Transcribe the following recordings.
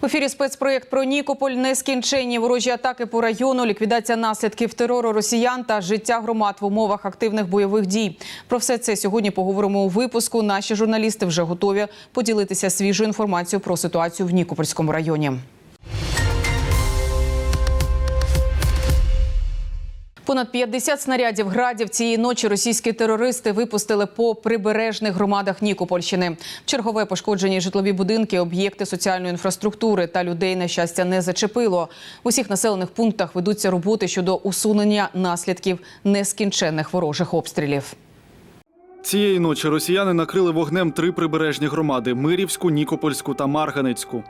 В ефірі спецпроєкт про Нікополь, нескінченні ворожі атаки по району, ліквідація наслідків терору росіян та життя громад в умовах активних бойових дій. Про все це сьогодні поговоримо у випуску. Наші журналісти вже готові поділитися свіжою інформацією про ситуацію в Нікопольському районі. Понад 50 снарядів градів цієї ночі російські терористи випустили по прибережних громадах Нікопольщини. Чергове пошкоджені житлові будинки, об'єкти соціальної інфраструктури та людей на щастя не зачепило. В усіх населених пунктах ведуться роботи щодо усунення наслідків нескінченних ворожих обстрілів. Цієї ночі росіяни накрили вогнем три прибережні громади: Мирівську, Нікопольську та Марганецьку.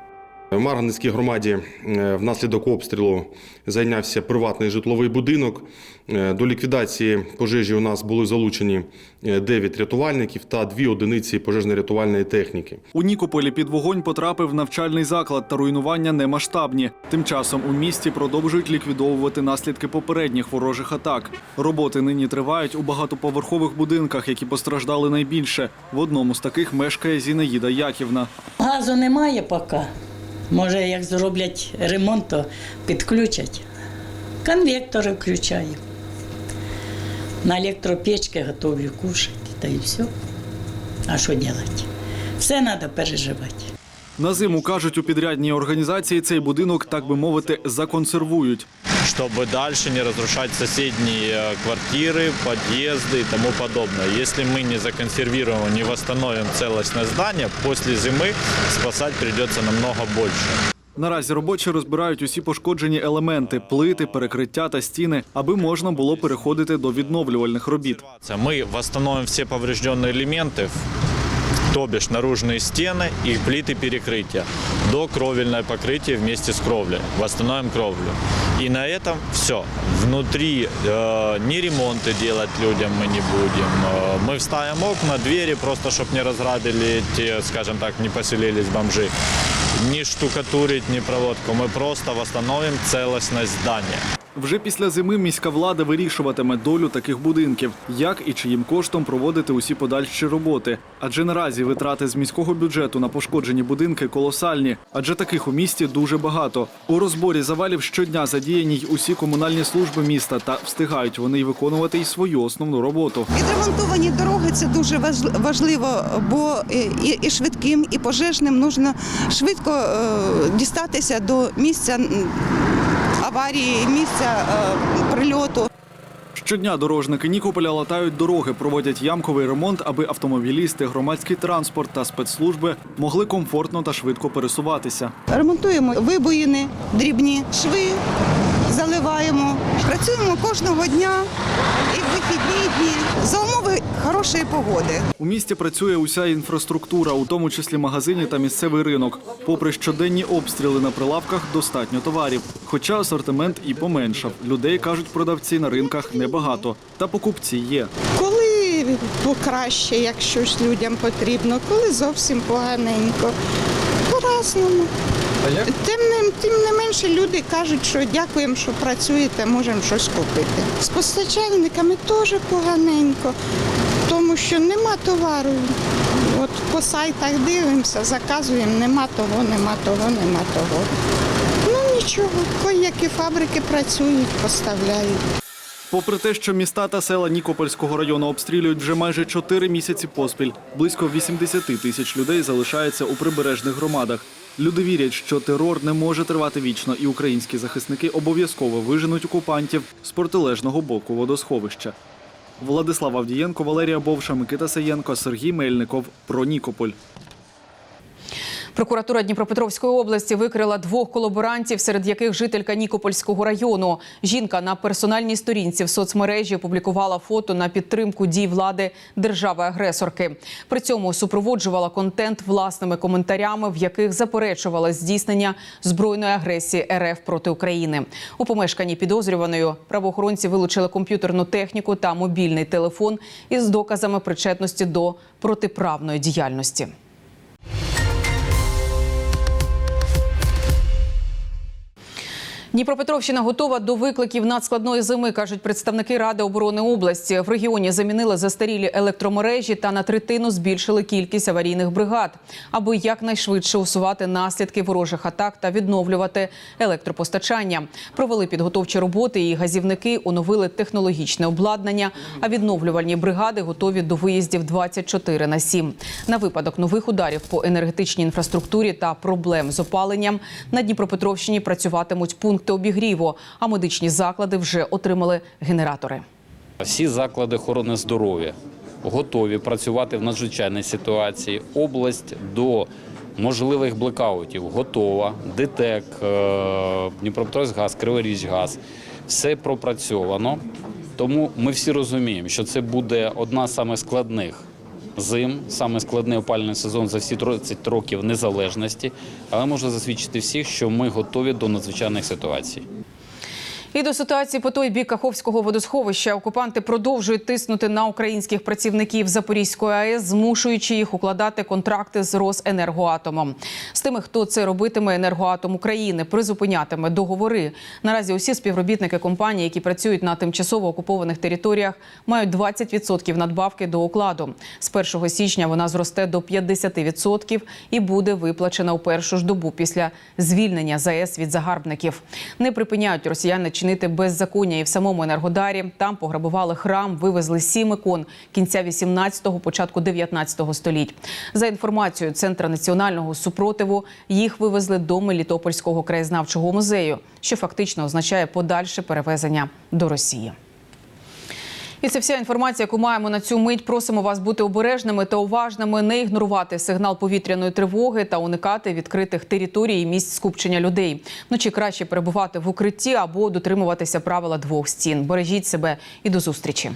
В Марганецькій громаді е, внаслідок обстрілу зайнявся приватний житловий будинок. Е, До ліквідації пожежі у нас були залучені 9 рятувальників та 2 одиниці пожежно-рятувальної техніки. У Нікополі під вогонь потрапив навчальний заклад та руйнування немасштабні. Тим часом у місті продовжують ліквідовувати наслідки попередніх ворожих атак. Роботи нині тривають у багатоповерхових будинках, які постраждали найбільше. В одному з таких мешкає Зінаїда Яківна. Газу немає поки. Може, як зроблять ремонт, то підключать. Конвектори включаю. На електропечці готовлю кушати, та і все. А що робити? Все треба переживати. На зиму кажуть у підрядній організації цей будинок, так би мовити, законсервують. чтобы дальше не разрушать соседние э, квартиры, подъезды и тому подобное. Если мы не законсервируем, не восстановим целостность здания, после зимы спасать придется намного больше. Наразі робочі розбирають усі пошкоджені елементи, плити, перекриття та стіни, аби можна було переходити до відновлювальних робіт. Мы восстановим все поврежденные элементы, то бишь наружные стены и плиты перекрытия, до кровельное покрытие вместе с кровлей. Восстановим кровлю. И на этом все. Внутри э, ни ремонты делать людям мы не будем. Э, мы вставим окна, двери, просто чтобы не разграбили, те, скажем так, не поселились бомжи. Ни штукатурить, ни проводку. Мы просто восстановим целостность здания. Вже після зими міська влада вирішуватиме долю таких будинків, як і чиїм коштом проводити усі подальші роботи. Адже наразі витрати з міського бюджету на пошкоджені будинки колосальні, адже таких у місті дуже багато. У розборі завалів щодня задіяні й усі комунальні служби міста, та встигають вони й виконувати й свою основну роботу. Відремонтовані дороги це дуже важ- важливо, бо і, швидким, і пожежним нужно швидко е, дістатися до місця аварії, місця е, прильоту. Щодня дорожники Нікополя латають дороги, проводять ямковий ремонт, аби автомобілісти, громадський транспорт та спецслужби могли комфортно та швидко пересуватися. Ремонтуємо вибоїни, дрібні шви, заливаємо. Працюємо кожного дня і в вихідні дні за умови хорошої погоди. У місті працює уся інфраструктура, у тому числі магазині та місцевий ринок. Попри щоденні обстріли на прилавках, достатньо товарів. Хоча асортимент і поменшав. Людей кажуть, продавці на ринках небагато, та покупці є. Коли покраще, як щось людям потрібно, коли зовсім поганенько. По-разному. Тим не, тим не менше люди кажуть, що дякуємо, що працюєте, можемо щось купити. З постачальниками теж поганенько, що нема товару. От по сайтах дивимося, заказуємо, нема того, нема того, нема того. Ну нічого, які фабрики працюють, поставляють. Попри те, що міста та села Нікопольського району обстрілюють вже майже 4 місяці поспіль, близько 80 тисяч людей залишається у прибережних громадах. Люди вірять, що терор не може тривати вічно, і українські захисники обов'язково виженуть окупантів з протилежного боку водосховища. Владислав Авдієнко, Валерія Бовша, Микита Саєнко, Сергій Мельников. Про Нікополь. Прокуратура Дніпропетровської області викрила двох колаборантів, серед яких жителька Нікопольського району. Жінка на персональній сторінці в соцмережі опублікувала фото на підтримку дій влади держави-агресорки. При цьому супроводжувала контент власними коментарями, в яких заперечувала здійснення збройної агресії РФ проти України. У помешканні підозрюваною правоохоронці вилучили комп'ютерну техніку та мобільний телефон із доказами причетності до протиправної діяльності. Дніпропетровщина готова до викликів надскладної зими, кажуть представники Ради оборони області. В регіоні замінили застарілі електромережі та на третину збільшили кількість аварійних бригад, аби якнайшвидше усувати наслідки ворожих атак та відновлювати електропостачання. Провели підготовчі роботи і газівники оновили технологічне обладнання. А відновлювальні бригади готові до виїздів 24 на 7. На випадок нових ударів по енергетичній інфраструктурі та проблем з опаленням на Дніпропетровщині працюватимуть пункти обігріву, а медичні заклади вже отримали генератори. Всі заклади охорони здоров'я готові працювати в надзвичайній ситуації. Область до можливих блекаутів готова. ДТЕК, е, Дніпропетровськгаз, Криворіжгаз – все пропрацьовано. Тому ми всі розуміємо, що це буде одна з самих складних зим, саме складний опальний сезон за всі 30 років незалежності. Але можна засвідчити всіх, що ми готові до надзвичайних ситуацій. І до ситуації по той бік Каховського водосховища окупанти продовжують тиснути на українських працівників Запорізької АЕС, змушуючи їх укладати контракти з Росенергоатомом. З тими, хто це робитиме, енергоатом України призупинятиме договори. Наразі усі співробітники компанії, які працюють на тимчасово окупованих територіях, мають 20% надбавки до окладу. З 1 січня вона зросте до 50% і буде виплачена у першу ж добу після звільнення ЗАЕС від загарбників. Не припиняють росіяни чинити беззаконня і в самому енергодарі. Там пограбували храм, вивезли сім ікон кінця 18-го, початку 19-го століть. За інформацією Центра національного супротиву, їх вивезли до Мелітопольського краєзнавчого музею, що фактично означає подальше перевезення до Росії. І це вся інформація, яку маємо на цю мить. Просимо вас бути обережними та уважними, не ігнорувати сигнал повітряної тривоги та уникати відкритих територій і місць скупчення людей. Вночі краще перебувати в укритті або дотримуватися правила двох стін. Бережіть себе і до зустрічі.